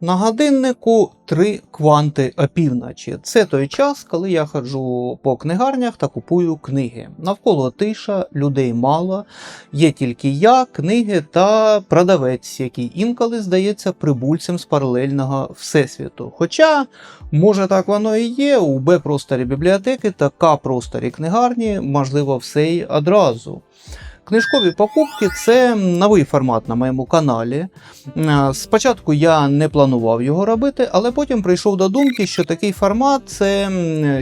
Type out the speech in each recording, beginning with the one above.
На годиннику три кванти опівночі. Це той час, коли я ходжу по книгарнях та купую книги. Навколо тиша, людей мало, є тільки я, книги та продавець, який інколи здається прибульцем з паралельного всесвіту. Хоча, може так воно і є, у Б-просторі бібліотеки та К-просторі книгарні, можливо, все й одразу. Книжкові покупки це новий формат на моєму каналі. Е, Спочатку я не планував його робити, але потім прийшов до думки, що такий формат це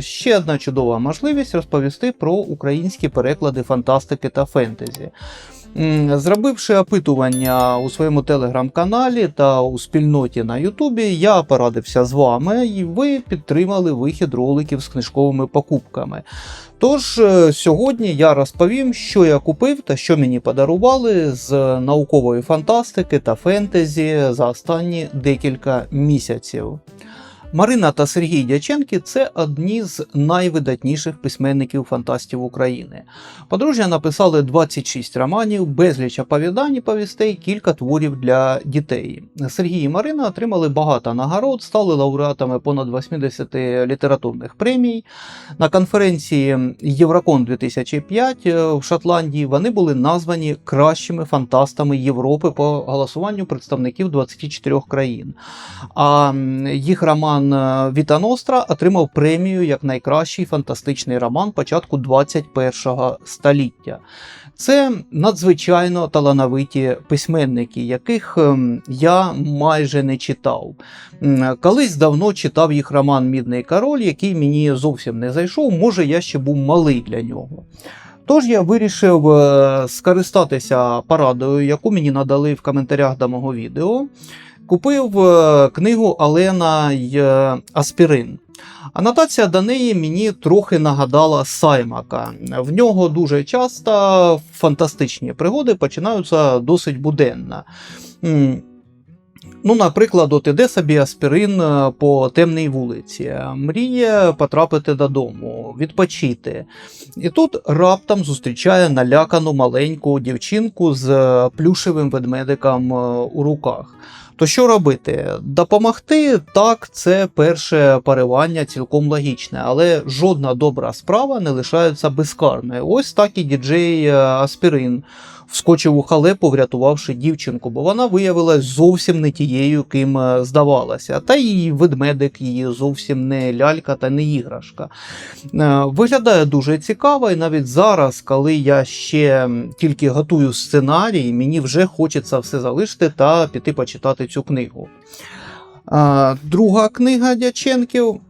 ще одна чудова можливість розповісти про українські переклади фантастики та фентезі. Зробивши опитування у своєму телеграм-каналі та у спільноті на Ютубі, я порадився з вами, і ви підтримали вихід роликів з книжковими покупками. Тож е, сьогодні я розповім, що я купив та що мені подарували з наукової фантастики та фентезі за останні декілька місяців. Марина та Сергій Дяченки це одні з найвидатніших письменників фантастів України. Подружжя написали 26 романів, безліч оповідань і повістей, кілька творів для дітей. Сергій і Марина отримали багато нагород, стали лауреатами понад 80 літературних премій. На конференції Єврокон 2005 в Шотландії вони були названі кращими фантастами Європи по голосуванню представників 24 країн. А їх роман е, Віта Ностра отримав премію як найкращий фантастичний роман початку 21 століття. Це надзвичайно талановиті письменники, яких ем, я майже не читав. Колись давно читав їх роман Мідний король, який мені зовсім не зайшов. Може, я ще був малий для нього. Тож я вирішив е, скористатися порадою, яку мені надали в коментарях до мого відео. Купив е, книгу Алена й е, Аспірин. Анотація до неї мені трохи нагадала Саймака. В нього дуже часто фантастичні пригоди починаються досить буденно. Ну, наприклад, от іде собі аспірин е, по темній вулиці, мріє потрапити додому, відпочити. І тут раптом зустрічає налякану маленьку дівчинку з плюшевим ведмедиком у руках. То що робити? Допомогти так, це перше паривання цілком логічне, але жодна добра справа не лишається безкарною. Ось так і діджей е, Аспірин вскочив у халепу, врятувавши дівчинку, бо вона виявилась зовсім не тією, ким е, здавалася. Та й ведмедик її зовсім не лялька та не іграшка. Е, Виглядає дуже цікаво, і навіть зараз, коли я ще тільки готую сценарій, мені вже хочеться все залишити та піти почитати цю книгу. Е, Друга книга Дяченків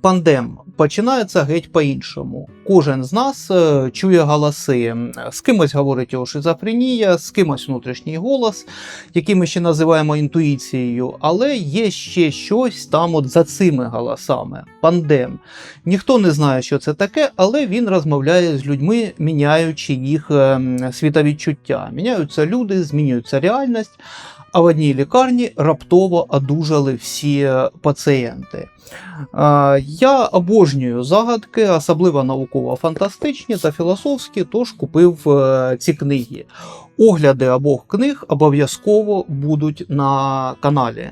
Пандем починається геть по-іншому. Кожен з нас е, чує голоси. З кимось говорить його шизофренія, з кимось внутрішній голос, який ми ще називаємо інтуїцією, але є ще щось там от за цими голосами. Пандем. Ніхто не знає, що це таке, але він розмовляє з людьми, міняючи їх е, світовідчуття. Міняються люди, змінюється реальність. А в одній лікарні раптово одужали всі пацієнти. Я обожнюю загадки, особливо науково-фантастичні та філософські, тож купив е, ці книги. Огляди обох книг обов'язково будуть на каналі.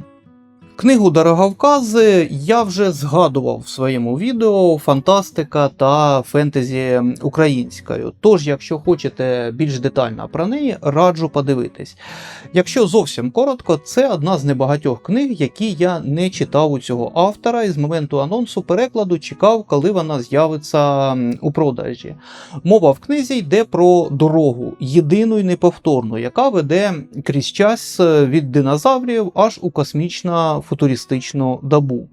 Книгу Дороговкази я вже згадував в своєму відео фантастика та фентезі українською. Тож, якщо хочете більш детально про неї, раджу подивитись. Якщо зовсім коротко, це одна з небагатьох книг, які я не читав у цього автора, і з моменту анонсу перекладу чекав, коли вона з'явиться у продажі. Мова в книзі йде про дорогу, єдину й неповторну, яка веде крізь час від динозаврів аж у космічно футуристичну добу.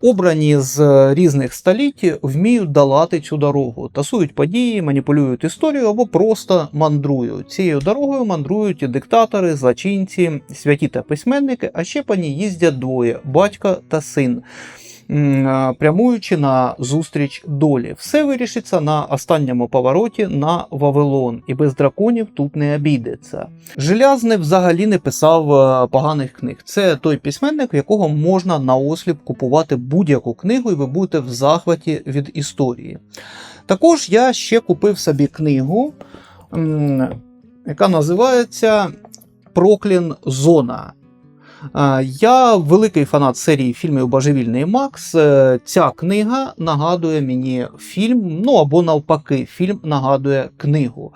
Обрані з різних століть вміють долати цю дорогу, тасують події, маніпулюють історію або просто мандрують. Цією дорогою мандрують і диктатори, злочинці, святі та письменники, а ще по ній їздять двоє батько та син. Прямуючи на зустріч долі, все вирішиться на останньому повороті на Вавилон, і без драконів тут не обійдеться. Желязний взагалі не писав е, поганих книг. Це той письменник, якого можна наосліп купувати будь-яку книгу, і ви будете в захваті від історії. Також я ще купив собі книгу, яка називається Проклін Зона. Е, Я великий фанат серії фільмів Божевільний Макс. Е, Ця книга нагадує мені фільм, ну або навпаки, фільм нагадує книгу.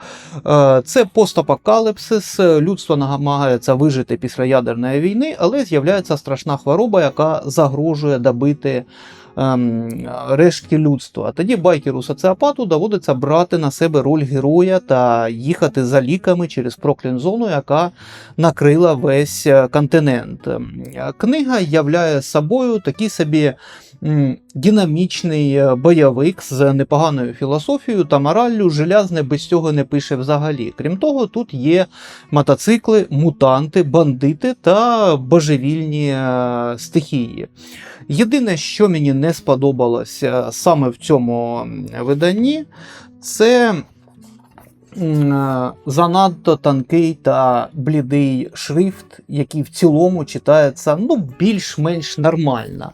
Е, Це постапокаліпсис. Людство намагається вижити після ядерної війни, але з'являється страшна хвороба, яка загрожує добити. Ем, Рештки людства. Тоді байкеру соціопату доводиться брати на себе роль героя та їхати за ліками через проклін зону, яка накрила весь е, континент. Ем, Книга являє собою такий собі динамічний е, бойовик з непоганою філософією та мораллю. Желязне без цього не пише взагалі. Крім того, тут є мотоцикли, мутанти, бандити та божевільні е, стихії. Єдине, що мені не сподобалося саме в цьому виданні, це занадто тонкий та блідий шрифт, який в цілому читається ну, більш-менш нормально.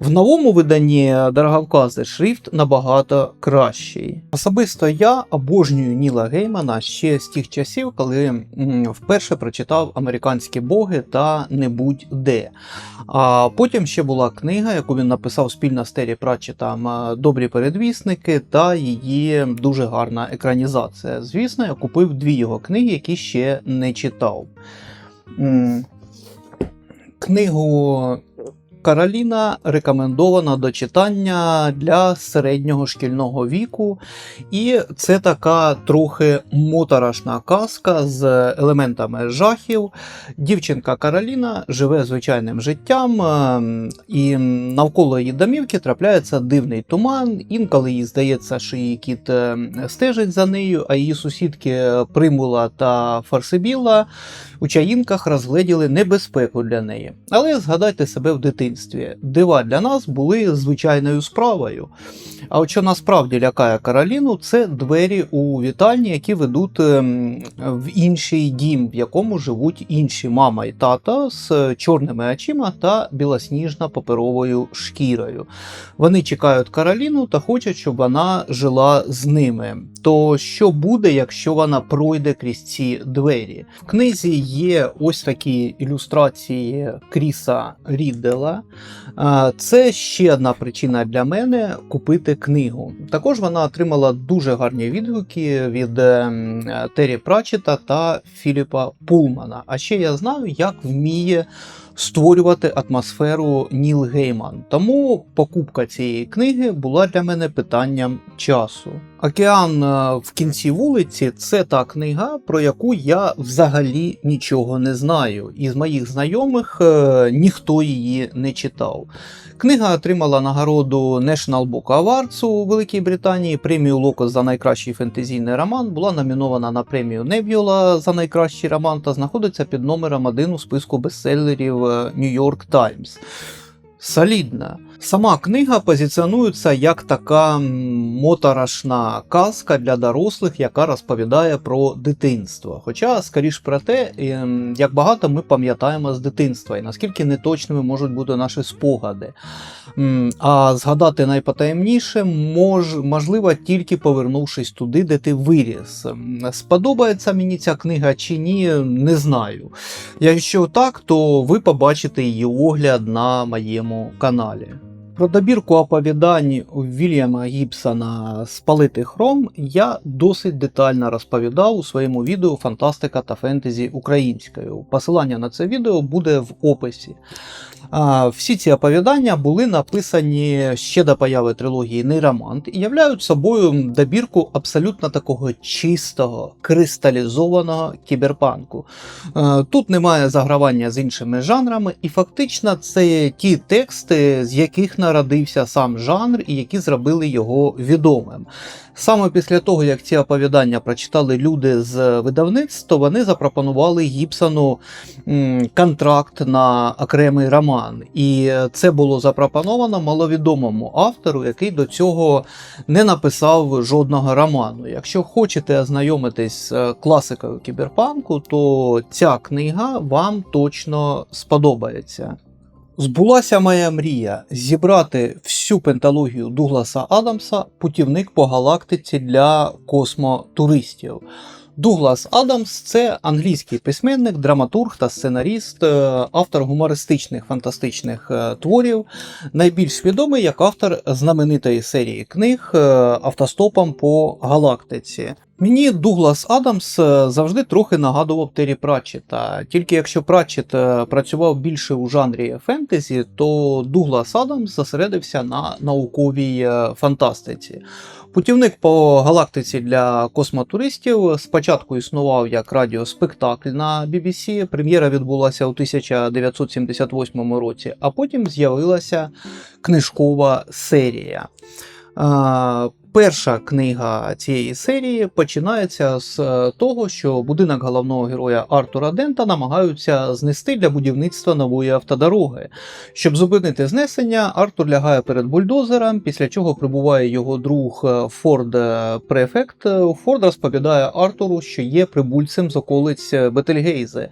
В новому виданні дороговкази шрифт набагато кращий. Особисто я обожнюю Ніла Геймана ще з тих часів, коли вперше прочитав американські боги та не будь-де. А потім ще була книга, яку він написав спільно з Террі Пратчетом е, Добрі передвісники та її дуже гарна екранізація. Звісно, я купив дві його книги, які ще не читав. Книгу Кароліна рекомендована до читання для середнього шкільного віку, і це така трохи моторошна казка з елементами жахів. Дівчинка Кароліна живе звичайним життям, ем, і навколо її домівки трапляється дивний туман. Інколи їй здається, що її кіт ем, стежить за нею, а її сусідки Примула та Фарсибіла у чаїнках розгледіли небезпеку для неї. Але згадайте себе в дитинстві. Дива для нас були звичайною справою. А от що насправді лякає Кароліну, це двері у вітальні, які ведуть ем, в інший дім, в якому живуть інші мама і тата з чорними очима та білосніжно-паперовою шкірою. Вони чекають Кароліну та хочуть, щоб вона жила з ними. То що буде, якщо вона пройде крізь ці двері? В книзі є ось такі ілюстрації Кріса Ріддела. Це ще одна причина для мене купити книгу. Також вона отримала дуже гарні відгуки від ем, Террі Пратчета та Філіпа Пулмана. А ще я знаю, як вміє створювати атмосферу Ніл Гейман. Тому покупка цієї книги була для мене питанням часу. Океан е, в кінці вулиці це та книга, про яку я взагалі нічого не знаю. Із моїх знайомих е, ніхто її не читав. Книга отримала нагороду National Book Awards у Великій Британії, премію Локос за найкращий фентезійний роман, була номінована на премію Небюла за найкращий роман та знаходиться під номером один у списку бестселерів е, York Times. Солідна. Сама книга позиціонується як така моторошна казка для дорослих, яка розповідає про дитинство. Хоча, скоріш про те, ем, як багато ми пам'ятаємо з дитинства, і наскільки неточними можуть бути наші спогади. А згадати найпотаємніше мож, можливо тільки повернувшись туди, де ти виріс. Сподобається мені ця книга чи ні, не знаю. Якщо так, то ви побачите її огляд на моєму каналі. Про добірку оповідань Вільяма Гібсона Спалити хром я досить детально розповідав у своєму відео Фантастика та фентезі українською. Посилання на це відео буде в описі. Всі ці оповідання були написані ще до появи трилогії Нейромант і являють собою добірку абсолютно такого чистого, кристалізованого кіберпанку. Е, Тут немає загравання з іншими жанрами, і фактично це ті тексти, з яких народився сам жанр і які зробили його відомим. Саме після того, як ці оповідання прочитали люди з видавництва, вони запропонували Гібсону контракт на окремий роман. І це було запропоновано маловідомому автору, який до цього не написав жодного роману. Якщо хочете ознайомитись з е, класикою кіберпанку, то ця книга вам точно сподобається. Збулася моя мрія зібрати всю пенталогію Дугласа Адамса путівник по галактиці для космотуристів. Дуглас Адамс це англійський письменник, драматург та сценаріст, е, автор гумористичних фантастичних е, творів, найбільш відомий як автор знаменитої серії книг е, Автостопом по галактиці. Мені Дуглас Адамс завжди трохи нагадував Террі Пратчета. Тільки якщо Пратчет працював більше у жанрі фентезі, то Дуглас Адамс зосередився на науковій фантастиці. Путівник по галактиці для космотуристів спочатку існував як радіоспектакль на BBC. Прем'єра відбулася у 1978 році, а потім з'явилася книжкова серія. Перша книга цієї серії починається з е, того, що будинок головного героя Артура Дента намагаються знести для будівництва нової автодороги. Щоб зупинити знесення, Артур лягає перед бульдозером, після чого прибуває його друг е, Форд е, Префект. Форд розповідає Артуру, що є прибульцем з околиць Бетельгейзе,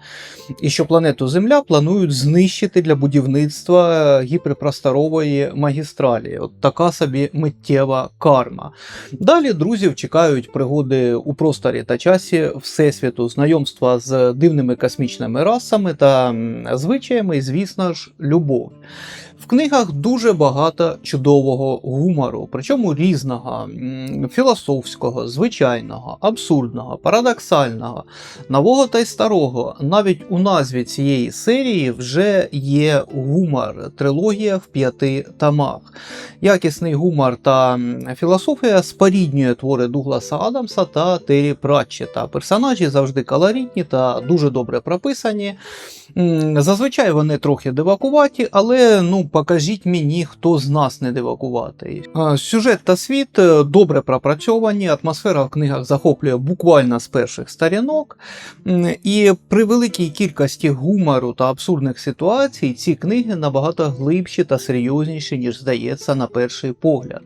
і що планету Земля планують знищити для будівництва гіперпросторової магістралі. От така собі миттєва карма. Далі друзів чекають пригоди у просторі та часі Всесвіту, знайомства з дивними космічними расами та звичаями, і, звісно ж, любов. В книгах дуже багато чудового гумору, причому різного, філософського, звичайного, абсурдного, парадоксального, нового та й старого. Навіть у назві цієї серії вже є гумор, трилогія в п'яти томах. Якісний гумор та філософія споріднює твори Дугласа Адамса та Террі Пратчета. Персонажі завжди колоритні та дуже добре прописані. Зазвичай вони трохи дивакуваті, але ну покажіть мені, хто з нас не дивакуватий. Сюжет та світ е, добре пропрацьовані, атмосфера в книгах захоплює буквально з перших сторінок. І при великій кількості гумору та абсурдних ситуацій ці книги набагато глибші та серйозніші, ніж здається на перший погляд.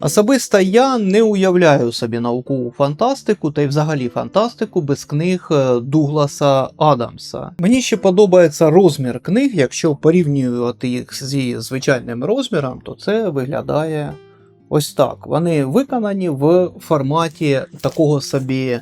Особисто я не уявляю собі наукову фантастику та й взагалі фантастику без книг е, Дугласа Адамса. Мені ще подобається розмір книг. Якщо порівнювати їх зі звичайним розміром, то це виглядає ось так. Вони виконані в форматі такого собі.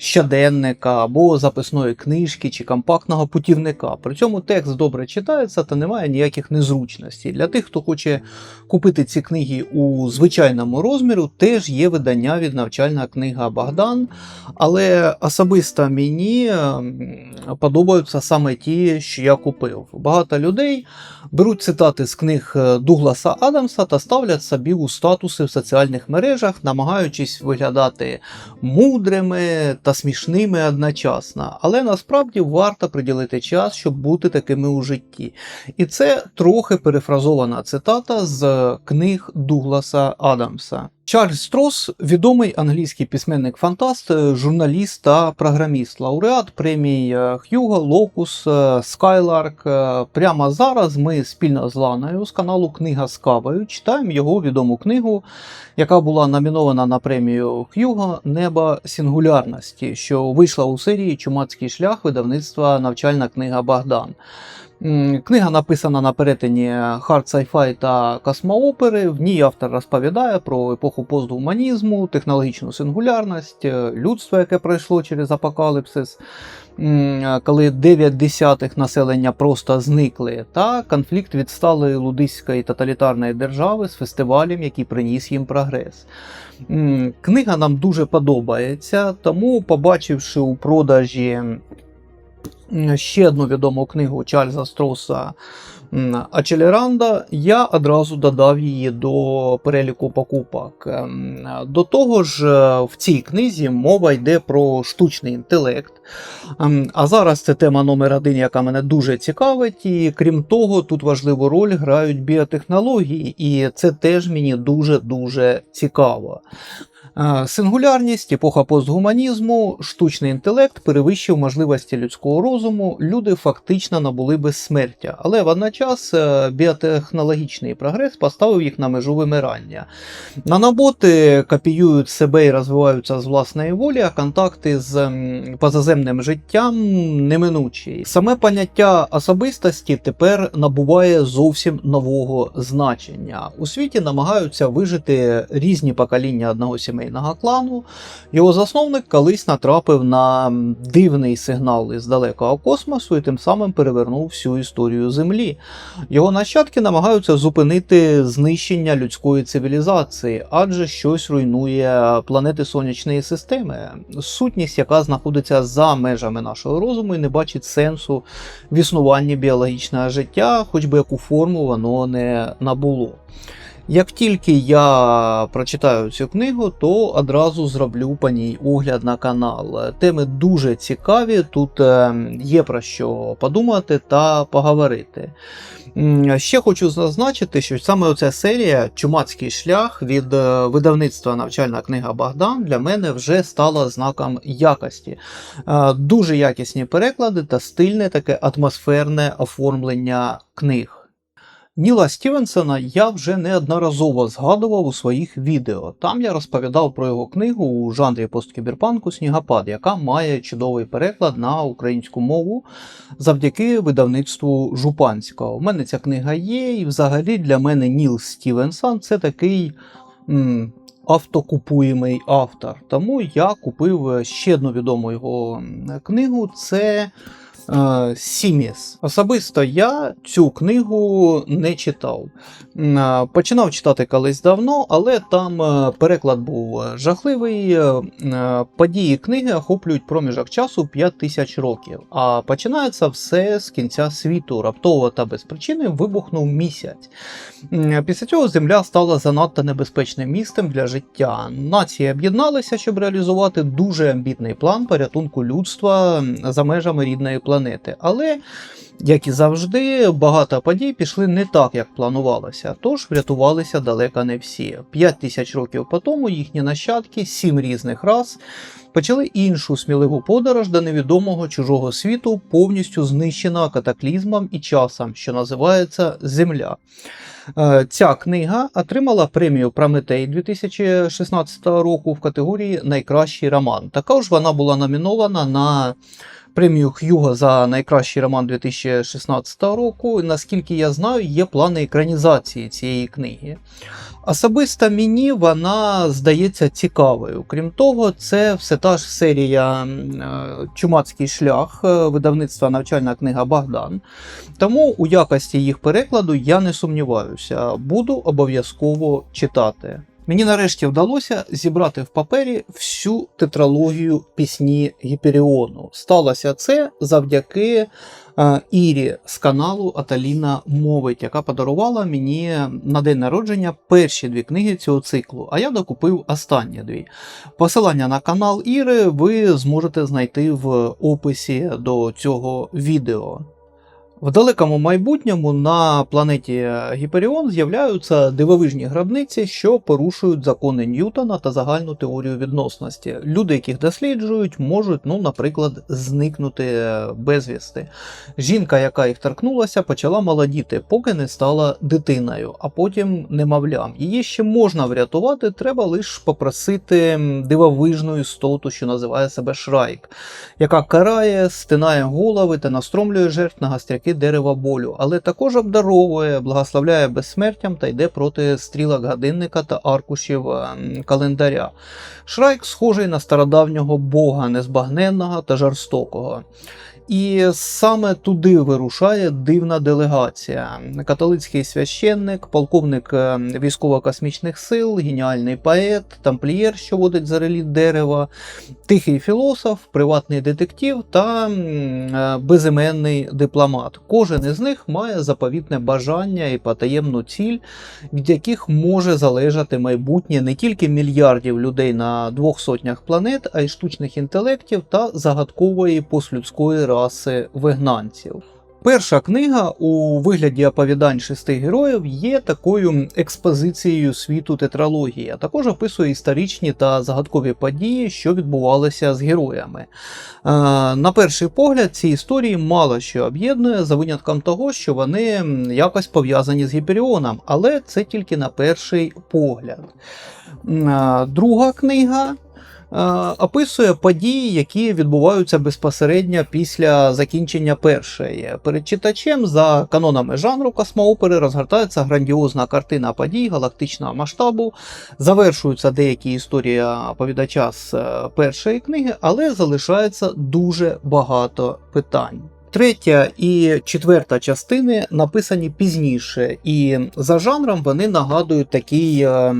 Щоденника або записної книжки чи компактного путівника. При цьому текст добре читається та немає ніяких незручностей. Для тих, хто хоче купити ці книги у звичайному розміру, теж є видання від навчальна книга Богдан. Але особисто мені подобаються саме ті, що я купив. Багато людей беруть цитати з книг е, Дугласа Адамса та ставлять собі у статуси в соціальних мережах, намагаючись виглядати мудрими та смішними одночасно. Але насправді варто приділити час, щоб бути такими у житті. І це трохи перефразована цитата з книг Дугласа Адамса. Чарльз Строс відомий англійський письменник-фантаст, е, журналіст та програміст, лауреат премій е, Локус, Скайларк. Прямо зараз ми спільно з Ланою з каналу Книга з кавою читаємо його відому книгу, яка була номінована на премію Х'юго Небо сингулярності, що вийшла у серії Чумацький шлях видавництва навчальна книга Богдан. Книга написана на перетині хард сайфай та космоопери. В ній автор розповідає про епоху постгуманізму, технологічну сингулярність, е, людство, яке пройшло через апокаліпсис, коли 9 десятих населення просто зникли, та конфлікт відсталої лудиської тоталітарної держави з фестивалем, який приніс їм прогрес. Книга нам дуже подобається, тому, побачивши у продажі ще одну відому книгу Чарльза Строса Ачелеранда, я одразу додав її до переліку покупок. Ем, До того ж, е, в цій книзі мова йде про штучний інтелект. Ем, А зараз це тема номер один, яка мене дуже цікавить. І крім того, тут важливу роль грають біотехнології, і це теж мені дуже-дуже цікаво. Е, Сингулярність, епоха постгуманізму, штучний інтелект перевищив можливості людського розуму. Люди фактично набули безсмертя, але водночас е, біотехнологічний прогрес поставив їх на межу вимирання. Наноботи копіюють себе і розвиваються з власної волі, а контакти з позаземним життям неминучі. Саме поняття особистості тепер набуває зовсім нового значення. У світі намагаються вижити різні покоління одного сімейства сімейного клану. Його засновник колись натрапив на дивний сигнал із далекого космосу і тим самим перевернув всю історію Землі. Його нащадки намагаються зупинити знищення людської цивілізації, адже щось руйнує планети сонячної системи, сутність, яка знаходиться за межами нашого розуму і не бачить сенсу в існуванні біологічного життя, хоч би яку форму воно не набуло. Як тільки я прочитаю цю книгу, то одразу зроблю по ній огляд на канал. Теми дуже цікаві, тут е, є про що подумати та поговорити. Ще хочу зазначити, що саме оця серія Чумацький шлях від е, видавництва навчальна книга Богдан для мене вже стала знаком якості. Е, Дуже якісні переклади та стильне таке атмосферне оформлення книг. Ніла Стівенсона я вже неодноразово згадував у своїх відео. Там я розповідав про його книгу у жанрі посткіберпанку Снігопад, яка має чудовий переклад на українську мову завдяки видавництву Жупанського. У мене ця книга є, і взагалі для мене Ніл Стівенсон це такий. м, Автокупуємий автор. Тому я купив ще одну відому його книгу. Це Сіміс. Особисто я цю книгу не читав. Е, Починав читати колись давно, але там е, переклад був жахливий. Е, е, Події книги охоплюють проміжок часу 5 тисяч років. А починається все з кінця світу. Раптово та без причини вибухнув місяць. Після цього Земля стала занадто небезпечним місцем для життя. Нації об'єдналися, щоб реалізувати дуже амбітний план порятунку людства за межами рідної планети. Але, як і завжди, багато подій пішли не так, як планувалося, тож врятувалися далеко не всі. П'ять тисяч років по тому їхні нащадки, сім різних рас, почали іншу сміливу подорож до невідомого чужого світу, повністю знищеного катаклізмом і часом, що називається Земля. Е, Ця книга отримала премію Прометей 2016 року в категорії Найкращий роман. Також вона була номінована на премію Х'юго за найкращий роман 2016 року. Наскільки я знаю, є плани екранізації цієї книги. Особисто мені вона здається цікавою. Крім того, це все та ж серія е, Чумацький шлях е, видавництва навчальна книга Богдан. Тому у якості їх перекладу я не сумніваюся, буду обов'язково читати. Мені нарешті вдалося зібрати в папері всю тетралогію пісні Гіперіону. Сталося це завдяки е, Ірі з каналу Аталіна Мовить, яка подарувала мені на день народження перші дві книги цього циклу, а я докупив останні дві. Посилання на канал Іри ви зможете знайти в описі до цього відео. В далекому майбутньому на планеті Гіперіон з'являються дивовижні гробниці, що порушують закони Ньютона та загальну теорію відносності. Люди, яких досліджують, можуть, ну, наприклад, зникнути безвісти. Жінка, яка їх торкнулася, почала молодіти, поки не стала дитиною, а потім немовлям. Її ще можна врятувати, треба лише попросити дивовижну істоту, що називає себе Шрайк, яка карає, стинає голови та настромлює жертв на гастряки дерева болю, але також обдаровує, благословляє безсмертям та йде проти стрілок годинника та аркушів ем, календаря. Шрайк схожий на стародавнього бога, незбагненного та жорстокого. І саме туди вирушає дивна делегація. Католицький священник, полковник е, військово-космічних сил, геніальний поет, тамплієр, що водить за реліт дерева, тихий філософ, приватний детектив та е, безіменний дипломат. Кожен із них має заповітне бажання і потаємну ціль, від яких може залежати майбутнє не тільки мільярдів людей на двох сотнях планет, а й штучних інтелектів та загадкової послюдської раси вигнанців. Перша книга у вигляді оповідань шести героїв є такою експозицією світу тетралогії, а також описує історичні та загадкові події, що відбувалися з героями. Е, На перший погляд, ці історії мало що об'єднує за винятком того, що вони якось пов'язані з Гіперіоном, але це тільки на перший погляд. Е, Друга книга описує події, які відбуваються безпосередньо після закінчення першої. Перед читачем за канонами жанру космоопери розгортається грандіозна картина подій галактичного масштабу, завершуються деякі історії оповідача з е, першої книги, але залишається дуже багато питань. Третя і четверта частини написані пізніше, і за жанром вони нагадують такий е,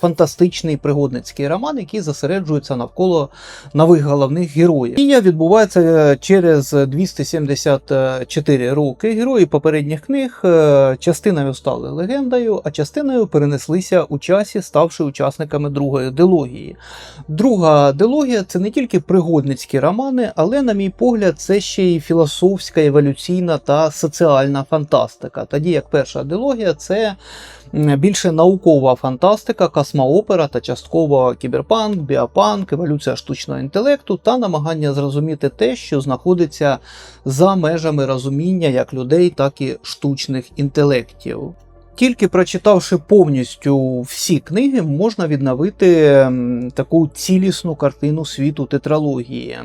фантастичний пригодницький роман, який зосереджується навколо нових головних героїв. Дія відбувається е, через 274 роки. Герої попередніх книг е, частиною стали легендою, а частиною перенеслися у часі, ставши учасниками другої дилогії. Друга дилогія це не тільки пригодницькі романи, але, на мій погляд, це ще й філософія філософська, еволюційна та соціальна фантастика. Тоді як перша дилогія це більше наукова фантастика, космоопера та частково кіберпанк, біопанк, еволюція штучного інтелекту та намагання зрозуміти те, що знаходиться за межами розуміння як людей, так і штучних інтелектів. Тільки прочитавши повністю всі книги, можна відновити таку цілісну картину світу тетралогії,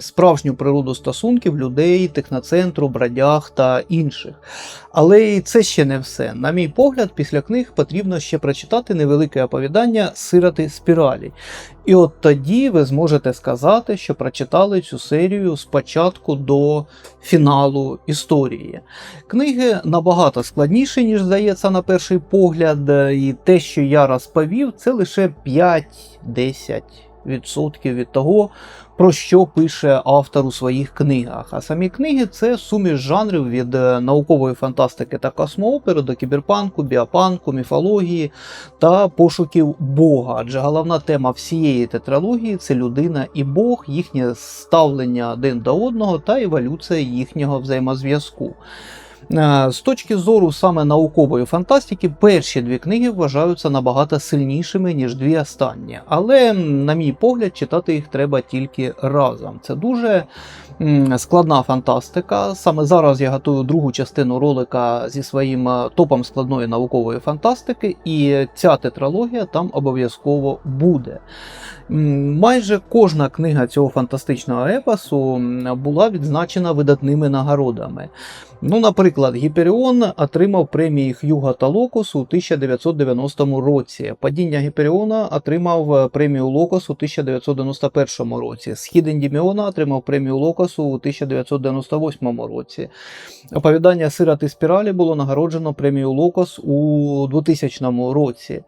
справжню природу стосунків людей, техноцентру, бродяг та інших. Але і це ще не все. На мій погляд, після книг потрібно ще прочитати невелике оповідання Сироти спіралі. І от тоді ви зможете сказати, що прочитали цю серію спочатку до фіналу історії. Книги набагато складніші, ніж здається, на перший погляд, і те, що я розповів, це лише 5-10 відсотків від того, про що пише автор у своїх книгах. А самі книги це суміш жанрів від е, наукової фантастики та космоопери до кіберпанку, біопанку, міфології та пошуків Бога. Адже головна тема всієї тетралогії це людина і Бог, їхнє ставлення один до одного та еволюція їхнього взаємозв'язку. Е, з точки зору саме наукової фантастики, перші дві книги вважаються набагато сильнішими, ніж дві останні. Але, на мій погляд, читати їх треба тільки разом. Це дуже складна фантастика. Саме зараз я готую другу частину ролика зі своїм е, топом складної наукової фантастики, і ця тетралогія там обов'язково буде. Майже кожна книга цього фантастичного епосу була відзначена видатними нагородами. Ну, Наприклад, Гіперіон отримав премії Х'юга та Локус у 1990 році. Падіння Гіперіона отримав е, премію Локус у 1991 році. Схід Ендіміона отримав премію Локусу у 1998 році. Оповідання Сирати спіралі було нагороджено премію Локус у 2000 році.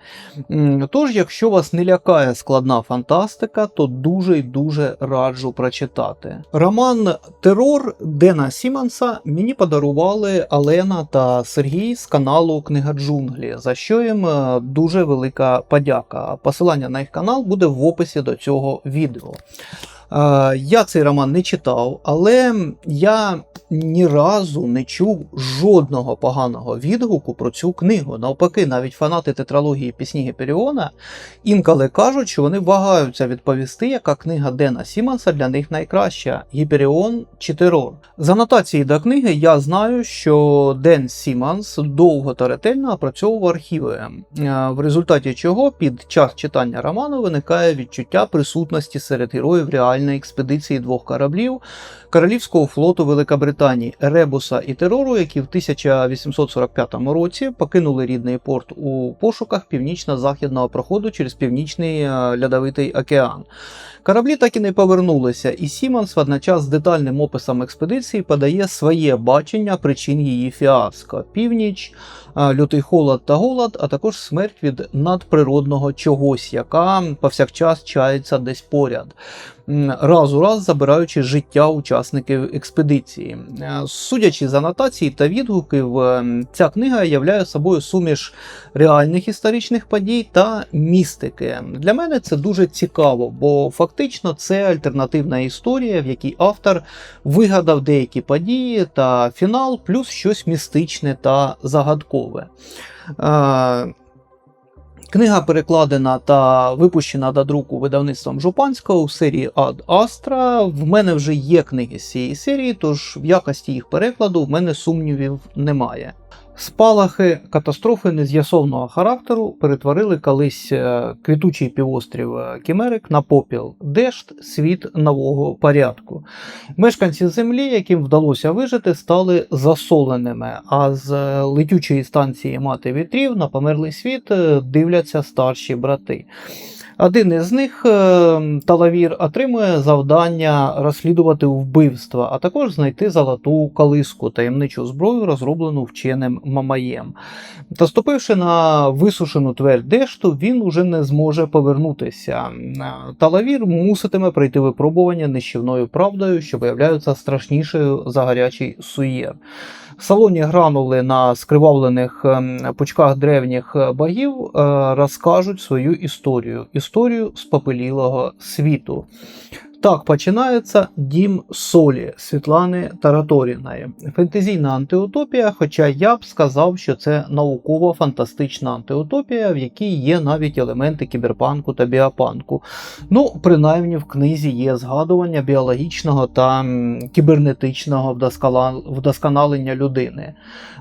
Тож, якщо вас не лякає складна фантастика, то дуже й дуже раджу прочитати. Роман Терор Дена Сіманса мені подарували Алена та Сергій з каналу Книга Джунглі, за що їм е, дуже велика подяка. Посилання на їх канал буде в описі до цього відео. Я цей роман не читав, але я ні разу не чув жодного поганого відгуку про цю книгу. Навпаки, навіть фанати тетралогії пісні Гіперіона інколи кажуть, що вони вагаються відповісти, яка книга Дена Сіманса для них найкраща Гіперіон чи Терор. З анотації до книги я знаю, що Ден Сіманс довго та ретельно опрацьовував архіви, в результаті чого під час читання роману виникає відчуття присутності серед героїв реальності спеціальної експедиції двох кораблів Королівського флоту Великобританії Ребуса і Терору, які в 1845 році покинули рідний порт у пошуках північно-західного проходу через північний е, льодовитий океан. Кораблі так і не повернулися, і Сімонс водночас з детальним описом експедиції подає своє бачення причин її фіаско: північ, лютий холод та голод, а також смерть від надприродного чогось, яка повсякчас чається десь поряд раз у раз забираючи життя учасників експедиції. Е, судячи з анотацій та відгуків, е, ця книга являє собою суміш реальних історичних подій та містики. Для мене це дуже цікаво, бо фактично це альтернативна історія, в якій автор вигадав деякі події та фінал, плюс щось містичне та загадкове. Е, Книга перекладена та випущена до друку видавництвом Жупанського у серії Ад Астра. В мене вже є книги з цієї серії, тож в якості їх перекладу в мене сумнівів немає. Спалахи катастрофи нез'ясовного характеру перетворили колись е, квітучий півострів е, Кімерик на попіл, дешт світ нового порядку. Мешканці землі, яким вдалося вижити, стали засоленими, а з е, летючої станції мати вітрів на померлий світ дивляться старші брати. Один із них, е, Талавір, отримує завдання розслідувати вбивства, а також знайти золоту колиску, таємничу зброю, розроблену вченим Мамаєм. Та ступивши на висушену твердь дешту, він уже не зможе повернутися. Е, Талавір муситиме пройти випробування нищівною правдою, що виявляється страшнішою за гарячий суєр. Салоні гранули на скривавлених ем, пучках древніх багів богів е, розкажуть свою історію історію спопелілого світу. Так починається Дім Солі Світлани Тараторіної. Фентезійна антиутопія, хоча я б сказав, що це науково-фантастична антиутопія, в якій є навіть елементи кіберпанку та біопанку. Ну, принаймні в книзі є згадування біологічного та кібернетичного вдосконалення людини.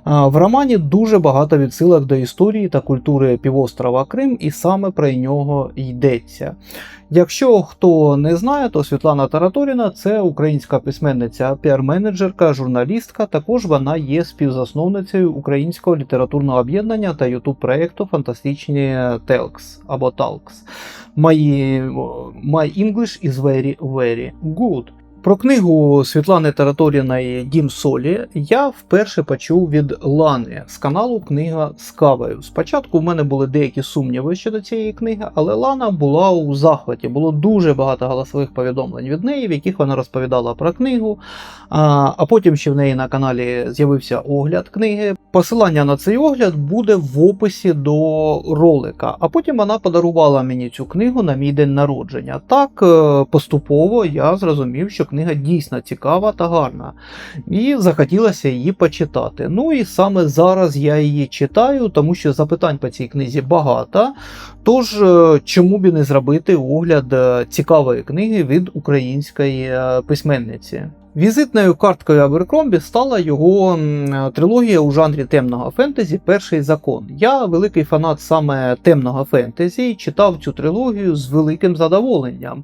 В романі дуже багато відсилок до історії та культури півострова Крим, і саме про нього йдеться. Якщо хто не знає, то Світлана Тараторіна це українська письменниця, піар-менеджерка, журналістка. Також вона є співзасновницею українського літературного об'єднання та ютуб проєкту Фантастичні Телкс або Талкс. My, my English is very, very good. Про книгу Світлани Тараторіної Дім Солі я вперше почув від Лани з каналу Книга з кавою. Спочатку в мене були деякі сумніви щодо цієї книги, але Лана була у захваті. Було дуже багато голосових повідомлень від неї, в яких вона розповідала про книгу. А, а потім ще в неї на каналі з'явився огляд книги. Посилання на цей огляд буде в описі до ролика. А потім вона подарувала мені цю книгу на мій день народження. Так е, поступово я зрозумів, що книга дійсно цікава та гарна, і захотілося її почитати. Ну і саме зараз я її читаю, тому що запитань по цій книзі багато. Тож, е, чому б і не зробити огляд е, цікавої книги від української е, письменниці? Візитною карткою Аберкромбі стала його трилогія у жанрі темного фентезі Перший закон. Я великий фанат саме темного фентезі читав цю трилогію з великим задоволенням.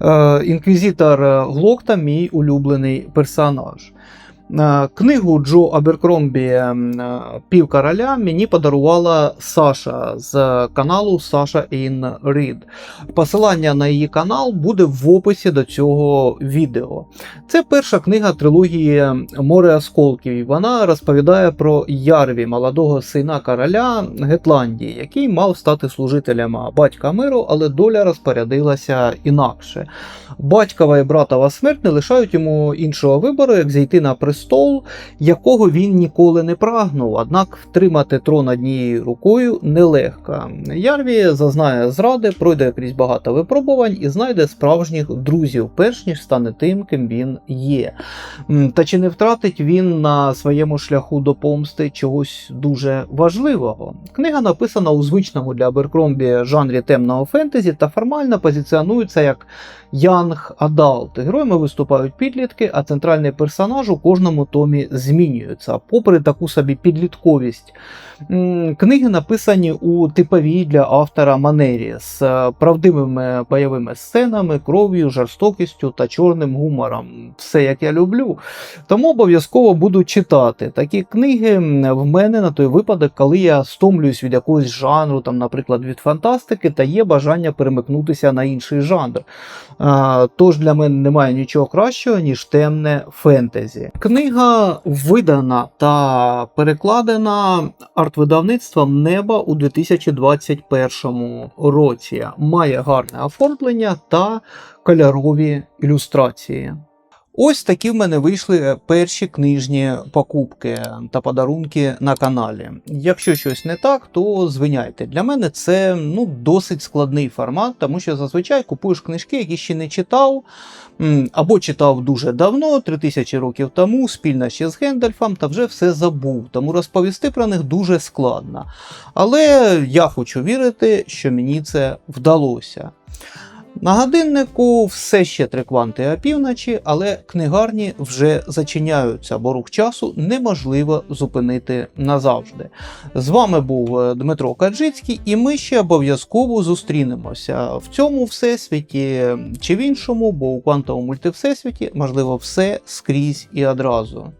Інквізітор Інквізитор Глокта мій улюблений персонаж. Е, Книгу Джо Аберкромбі м, е, Пів короля мені подарувала Саша з каналу Саша Ін Рід. Посилання на її канал буде в описі до цього відео. Це перша книга трилогії Море осколків. Вона розповідає про Ярві, молодого сина короля Гетландії, який мав стати служителем батька миру, але доля розпорядилася інакше. Батькова і братова смерть не лишають йому іншого вибору, як зійти на престол, якого він ніколи не прагнув. Однак втримати трон однією рукою нелегко. Ярві зазнає зради, пройде крізь багато випробувань і знайде справжніх друзів, перш ніж стане тим, ким він є. Та чи не втратить він на своєму шляху до помсти чогось дуже важливого? Книга написана у звичному для Аберкромбі жанрі темного фентезі та формально позиціонується як Янг Адалт. Героями виступають підлітки, а центральний персонаж у кожному томі змінюється. Попри таку собі підлітковість. Книги написані у типовій для автора манері з е, правдивими бойовими сценами, кров'ю, жорстокістю та чорним гумором. Все як я люблю. Тому обов'язково буду читати. Такі книги в мене на той випадок, коли я стомлююсь від якогось жанру, там, наприклад, від фантастики, та є бажання перемикнутися на інший жанр. Тож для мене немає нічого кращого, ніж темне фентезі. Книга видана та перекладена арт-видавництвом Неба у 2021 році. Має гарне оформлення та кольорові ілюстрації. Ось такі в мене вийшли перші книжні покупки та подарунки на каналі. Якщо щось не так, то звиняйте. Для мене це ну, досить складний формат, тому що зазвичай купуєш книжки, які ще не читав, або читав дуже давно, 3000 років тому, спільно ще з Гендальфом, та вже все забув. Тому розповісти про них дуже складно. Але я хочу вірити, що мені це вдалося. На годиннику все ще три кванти опівночі, але книгарні вже зачиняються, бо рух часу неможливо зупинити назавжди. З вами був е, Дмитро Каджицький, і ми ще обов'язково зустрінемося в цьому всесвіті чи в іншому, бо у квантовому мультивсесвіті можливо все скрізь і одразу.